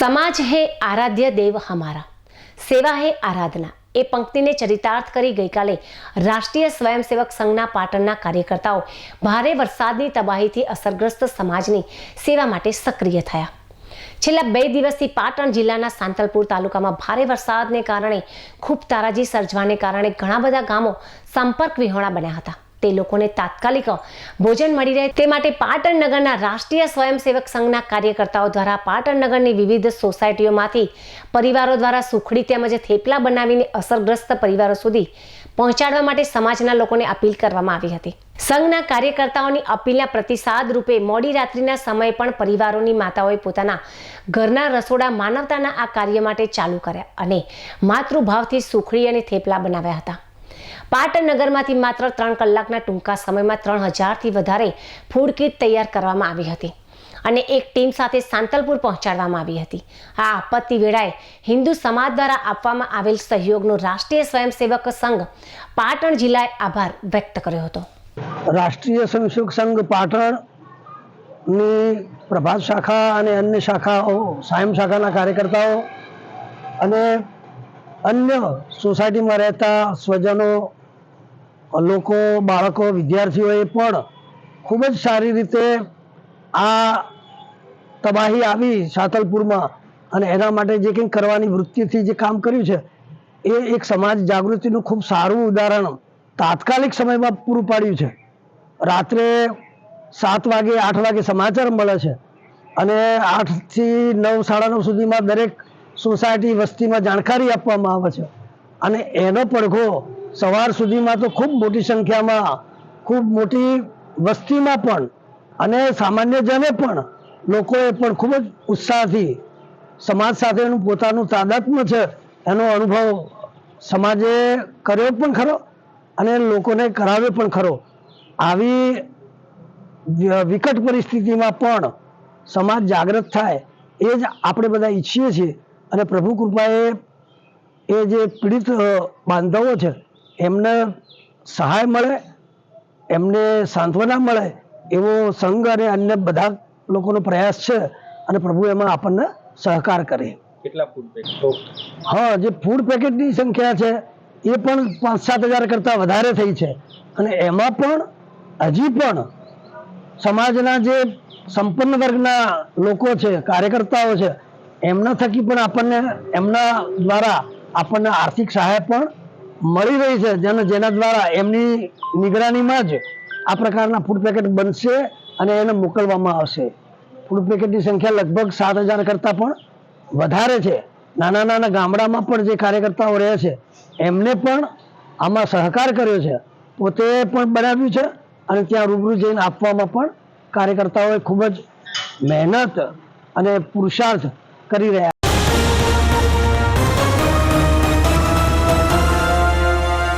સમાજ હે આરાધ્ય દેવ હમારા. સેવા હે આરાધના. એ પંક્તિને ચરિતાર્થ કરી ગઈકાલે રાષ્ટ્રીય સ્વયંસેવક સંઘના પાટણના કાર્યકર્તાઓ ભારે વરસાદની તબાહીથી અસરગ્રસ્ત સમાજની સેવા માટે સક્રિય થયા. છેલ્લા બે દિવસથી પાટણ જિલ્લાના સાંતલપુર તાલુકામાં ભારે વરસાદને કારણે ખૂબ તારાજી સર્જવાને કારણે ઘણા બધા ગામો સંપર્ક વિહોણા બન્યા હતા. તે લોકોને તાત્કાલિક ભોજન મળી રહે. તે માટે પાટણ નગરના રાષ્ટ્રીય સ્વયંસેવક સંઘના કાર્યકર્તાઓ દ્વારા પાટણ નગરની વિવિધ સોસાયટીઓમાંથી પરિવારો દ્વારા સુખડી તેમજ થેપલા બનાવીને અસરગ્રસ્ત પરિવારો સુધી પહોંચાડવા માટે સમાજના લોકોને અપીલ કરવામાં આવી હતી. સંઘના કાર્યકર્તાઓની અપીલના પ્રતિસાદ રૂપે મોડી રાત્રિના સમયે પણ પરિવારોની માતાઓએ પોતાના ઘરના રસોડા માનવતાના આ કાર્ય માટે ચાલુ કર્યા અને માતૃભાવથી સુખડી અને થેપલા બનાવ્યા હતા. પાટણ નગરમાંથી માત્ર ત્રણ કલાકના ટૂંકા સમયમાં ત્રણ હજારથી વધારે ફૂડ કિટ તૈયાર કરવામાં આવી હતી અને એક ટીમ સાથે સાંતલપુર પહોંચાડવામાં આવી હતી. આ આપત્તિ વેળાએ હિન્દુ સમાજ દ્વારા આપવામાં આવેલ સહયોગનો રાષ્ટ્રીય સ્વયંસેવક સંઘ પાટણ જિલ્લાએ આભાર વ્યક્ત કર્યો હતો. રાષ્ટ્રીય સ્વયંસેવક સંઘ પાટણની પ્રભાત શાખા અને અન્ય શાખાઓ, સાયમ શાખાના કાર્યકર્તાઓ અને અન્ય સોસાયટીમાં રહેતા સ્વજનો લોકો બાળકો, વિદ્યાર્થીઓએ પણ ખૂબ જ સારી રીતે આ તબાહી આવી સાતલપુરમાં અને એના માટે જે કંઈ કરવાની વૃત્તિથી જે કામ કર્યું છે, એ એક સમાજ જાગૃતિનું ખૂબ સારું ઉદાહરણ તાત્કાલિક સમયમાં પૂરું પાડ્યું છે. રાત્રે સાત વાગે, આઠ વાગે સમાચાર મળે છે અને આઠથી નવ, સાડા નવ સુધીમાં દરેક સોસાયટી વસ્તીમાં જાણકારી આપવામાં આવે છે. અને એનો પડઘો સવાર સુધીમાં તો ખૂબ મોટી સંખ્યામાં, ખૂબ મોટી વસ્તીમાં પણ અને સામાન્ય જને પણ લોકોએ પણ ખૂબ જ ઉત્સાહથી સમાજ સાથેનું પોતાનું તાદાત્મ્ય છે એનો અનુભવ સમાજે કર્યો પણ ખરો અને લોકોને કરાવ્યો પણ ખરો. આવી વિકટ પરિસ્થિતિમાં પણ સમાજ જાગૃત થાય એ જ આપણે બધા ઈચ્છીએ છીએ અને પ્રભુ કૃપાએ એ જે પીડિત બાંધવો છે એમને સહાય મળે એમને સાંત્વના મળે એવો સંઘ અને અન્ય બધા લોકોનો પ્રયાસ છે અને પ્રભુ એમાં આપણને સહકાર કરે. કેટલા ફૂડ પેકેટ હા જે ફૂડ પેકેટની સંખ્યા છે એ પણ પાંચ સાત હજાર કરતાં વધારે થઈ છે. અને એમાં પણ હજી પણ સમાજના જે સંપન્ન વર્ગના લોકો છે કાર્યકર્તાઓ છે એમના થકી પણ આપણને એમના દ્વારા આપણને આર્થિક સહાય પણ મળી રહી છે જેના જેના દ્વારા એમની નિગરાનીમાં જ આ પ્રકારના ફૂડ પેકેટ બનશે અને એને મોકલવામાં આવશે. ફૂડ પેકેટની સંખ્યા લગભગ સાત હજાર કરતાં પણ વધારે છે. નાના નાના ગામડામાં પણ જે કાર્યકર્તાઓ રહે છે, એમને પણ આમાં સહકાર કર્યો છે. પોતે પણ બનાવ્યું છે અને ત્યાં રૂબરૂ જઈને આપવામાં પણ કાર્યકર્તાઓએ ખૂબ જ મહેનત અને પુરુષાર્થ કરી રહ્યા